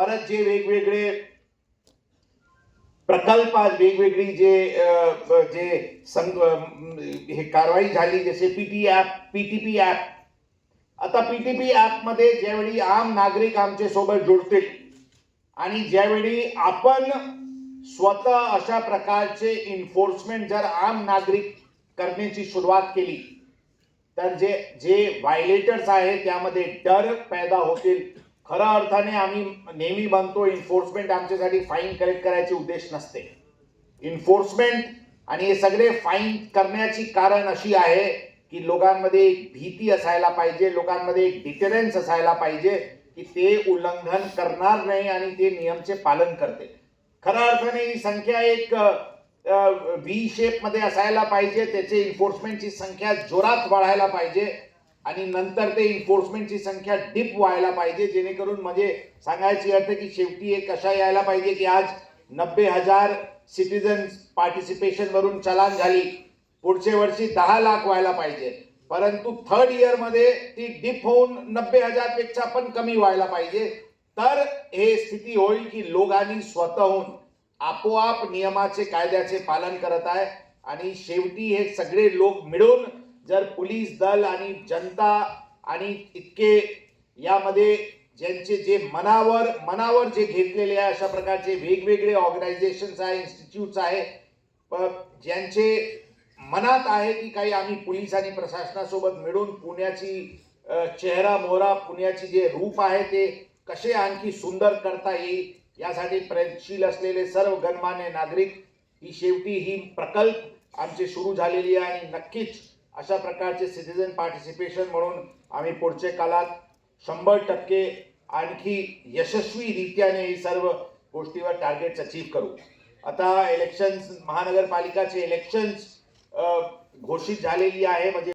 परत जे वेगवेगळे प्रकल्प वेगवेगळी जे जे संघ हे कारवाई झाली जसे P T app P T P app. आता पी टी पी ॲपमध्ये ज्यावेळी आम नागरिक आमच्यासोबत जुळतील आणि ज्यावेळी आपण स्वतः अशा प्रकारचे इन्फोर्समेंट जर आम नागरिक करण्याची सुरुवात केली तर जे जे व्हायलेटर्स आहेत त्यामध्ये डर पैदा होतील. खऱ्या अर्थाने आम्ही नेहमी म्हणतो इन्फोर्समेंट आमच्यासाठी फाईन कलेक्ट करायचे उद्देश नसते. इन्फोर्समेंट आणि हे सगळे फाईन करण्याची कारण अशी आहे की लोकांमध्ये एक भीती असायला पाहिजे लोकांमध्ये एक डिटेरन्स असायला पाहिजे की ते उल्लंघन करणार नाही आणि ते नियमचे पालन करते खऱ्या अर्थाने ही संख्या एक व्ही शेपमध्ये असायला पाहिजे त्याचे इन्फोर्समेंटची संख्या जोरात वाढायला पाहिजे. आणि नंतर ते इन्फोर्समेंटची संख्या डिप व्हायला पाहिजे जेणेकरून म्हणजे सांगायची अर्थ की शेवटी एक कशा यायला पाहिजे की आज नब्बे हजार सिटीजन पार्टिसिपेशन वरून चलान झाली. पुढच्या वर्षी दहा लाख व्हायला पाहिजे. परंतु थर्ड इयरमध्ये ती डिप होऊन नब्बे हजारपेक्षा पण कमी व्हायला पाहिजे. तर हे स्थिती होईल की लोकांनी स्वतःहून आपोआप नियमाचे कायद्याचे पालन करत आहे. आणि शेवटी हे सगळे लोक मिळून जर पोलीस दल आणि जनता आणि इतके यामध्ये ज्यांचे जे मनावर मनावर जे घेतलेले आहे अशा प्रकारचे वेगवेगळे ऑर्गनायझेशन्स आहे इन्स्टिट्यूट्स आहे ज्यांचे मनात आहे की काही आम्ही पोलीस आणि प्रशासनासोबत मिळून पुण्याची चेहरा मोहरा पुण्याची जे रूप आहे ते कसे आणखी सुंदर करता येईल यासाठी प्रयत्नशील असलेले सर्व गणमान्य नागरिक ही शेवटी ही प्रकल्प आमचे सुरू झालेली आहे आणि नक्कीच अशा प्रकारचे सिटीजन पार्टिसिपेशन म्हणून आम्ही पुढच्या काळात शंभर टक्के आणखी यशस्वीरित्याने ही सर्व गोष्टीवर टार्गेट्स अचीव करू. आता इलेक्शन्स महानगरपालिकाचे इलेक्शन्स घोषित झालेली आहे. म्हणजे